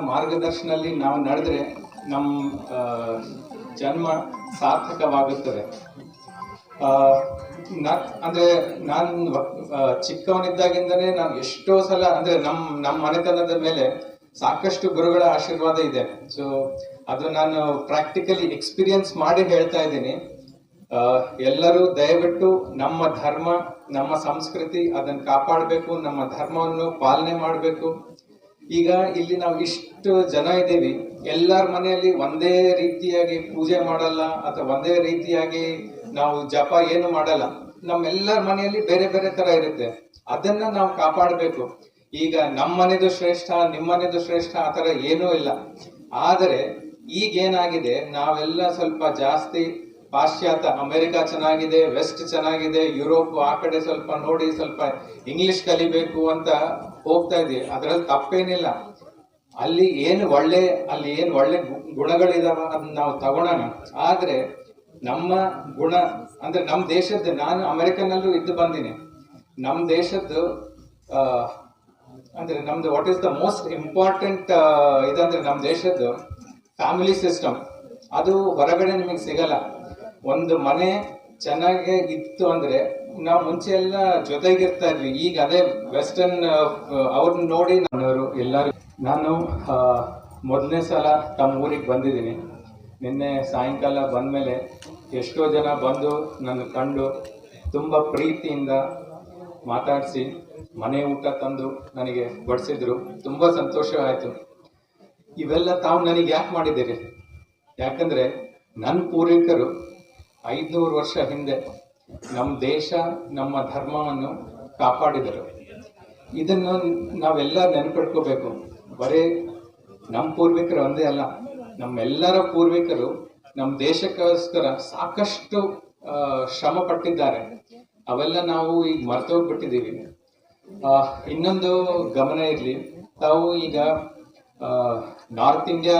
ಮಾರ್ಗದರ್ಶನಲ್ಲಿ ನಾವು ನಡೆದ್ರೆ ನಮ್ಮ ಜನ್ಮ ಸಾರ್ಥಕವಾಗುತ್ತದೆ. ಅಂದ್ರೆ ನಾನು ಚಿಕ್ಕವನಿದ್ದಾಗಿಂದನೇ ನಾನು ಎಷ್ಟೋ ಸಲ, ಅಂದ್ರೆ ನಮ್ಮ ನಮ್ಮ ಮನೆತನದ ಮೇಲೆ ಸಾಕಷ್ಟು ಗುರುಗಳ ಆಶೀರ್ವಾದ ಇದೆ. ಸೊ ಅದು ನಾನು ಪ್ರಾಕ್ಟಿಕಲಿ ಎಕ್ಸ್ಪೀರಿಯನ್ಸ್ ಮಾಡಿ ಹೇಳ್ತಾ ಇದ್ದೀನಿ. ಎಲ್ಲರೂ ದಯವಿಟ್ಟು ನಮ್ಮ ಧರ್ಮ, ನಮ್ಮ ಸಂಸ್ಕೃತಿ ಅದನ್ನು ಕಾಪಾಡಬೇಕು, ನಮ್ಮ ಧರ್ಮವನ್ನು ಪಾಲನೆ ಮಾಡಬೇಕು. ಈಗ ಇಲ್ಲಿ ನಾವು ಇಷ್ಟು ಜನ ಇದ್ದೀವಿ. ಎಲ್ಲರ ಮನೆಯಲ್ಲಿ ಒಂದೇ ರೀತಿಯಾಗಿ ಪೂಜೆ ಮಾಡಲ್ಲ ಅಥವಾ ಒಂದೇ ರೀತಿಯಾಗಿ ನಾವು ಜಪ ಏನು ಮಾಡಲ್ಲ. ನಮ್ಮೆಲ್ಲರ ಮನೆಯಲ್ಲಿ ಬೇರೆ ಬೇರೆ ತರ ಇರುತ್ತೆ. ಅದನ್ನ ನಾವು ಕಾಪಾಡಬೇಕು. ಈಗ ನಮ್ಮ ಮನೆದು ಶ್ರೇಷ್ಠ ನಿಮ್ಮ ಮನೆದು ಶ್ರೇಷ್ಠ ಆ ತರ ಏನೂ ಇಲ್ಲ. ಆದರೆ ಈಗೇನಾಗಿದೆ, ನಾವೆಲ್ಲ ಸ್ವಲ್ಪ ಜಾಸ್ತಿ ಪಾಶ್ಚಾತ್ಯ ಅಮೆರಿಕ ಚೆನ್ನಾಗಿದೆ, ವೆಸ್ಟ್ ಚೆನ್ನಾಗಿದೆ, ಯುರೋಪ್ ಆ ಕಡೆ ಸ್ವಲ್ಪ ನೋಡಿ ಸ್ವಲ್ಪ ಇಂಗ್ಲಿಷ್ ಕಲಿಬೇಕು ಅಂತ ಹೋಗ್ತಾ ಇದೀವಿ ಅದರಲ್ಲಿ ತಪ್ಪೇನಿಲ್ಲ. ಅಲ್ಲಿ ಏನು ಒಳ್ಳೆ, ಅಲ್ಲಿ ಏನು ಒಳ್ಳೆ ಗುಣಗಳಿದಾವ ಅದನ್ನ ನಾವು ತಗೊಳೋಣ. ಆದರೆ ನಮ್ಮ ಗುಣ, ಅಂದ್ರೆ ನಮ್ಮ ದೇಶದ್ದು, ನಾನು ಅಮೆರಿಕನಲ್ಲೂ ಇದ್ದು ಬಂದಿನಿ. ನಮ್ಮ ದೇಶದ್ದು ಅಂದ್ರೆ ನಮ್ದು what is the most important ಇದಂದ್ರೆ ನಮ್ಮ ದೇಶದ್ದು ಫ್ಯಾಮಿಲಿ ಸಿಸ್ಟಮ್ ಅದು ಹೊರಗಡೆ ನಿಮಗೆ ಸಿಗಲ್ಲ. ಒಂದು ಮನೆ ಚೆನ್ನಾಗಿ ಇತ್ತು ಅಂದ್ರೆ ನಾವು ಮುಂಚೆ ಎಲ್ಲ ಜೊತೆಗಿರ್ತಾ ಇದ್ವಿ. ಈಗ ಅದೇ ವೆಸ್ಟರ್ನ್ ಅವ್ರನ್ನ ನೋಡಿ ನನ್ನವರು ಎಲ್ಲರೂ. ನಾನು ಮೊದಲನೇ ಸಲ ತಮ್ಮ ಊರಿಗೆ ಬಂದಿದ್ದೀನಿ. ನಿನ್ನೆ ಸಾಯಂಕಾಲ ಬಂದಮೇಲೆ ಎಷ್ಟೋ ಜನ ಬಂದು ನನ್ನ ಕಂಡು ತುಂಬ ಪ್ರೀತಿಯಿಂದ ಮಾತಾಡಿಸಿ ಮನೆ ಊಟ ತಂದು ನನಗೆ ಬಡಿಸಿದ್ರು. ತುಂಬ ಸಂತೋಷವಾಯಿತು ಇವೆಲ್ಲ ತಾವು ನನಗೆ ಯಾಕೆ ಮಾಡಿದ್ದೀರಿ? ಯಾಕಂದರೆ ನನ್ನ ಪೂರ್ವಿಕರು ಐದುನೂರು ವರ್ಷ ಹಿಂದೆ ನಮ್ಮ ದೇಶ, ನಮ್ಮ ಧರ್ಮವನ್ನು ಕಾಪಾಡಿದರು. ಇದನ್ನು ನಾವೆಲ್ಲ ನೆನಪಿಟ್ಕೋಬೇಕು. ಬರೀ ನಮ್ಮ ಪೂರ್ವಿಕರು ಒಂದೇ ಅಲ್ಲ, ನಮ್ಮೆಲ್ಲರ ಪೂರ್ವಿಕರು ನಮ್ಮ ದೇಶಕ್ಕೋಸ್ಕರ ಸಾಕಷ್ಟು ಶ್ರಮ ಪಟ್ಟಿದ್ದಾರೆ. ಅವೆಲ್ಲ ನಾವು ಈಗ ಮರ್ತೋಗ್ಬಿಟ್ಟಿದ್ದೀವಿ. ಇನ್ನೊಂದು ಗಮನ ಇರಲಿ. ತಾವು ಈಗ ನಾರ್ತ್ ಇಂಡಿಯಾ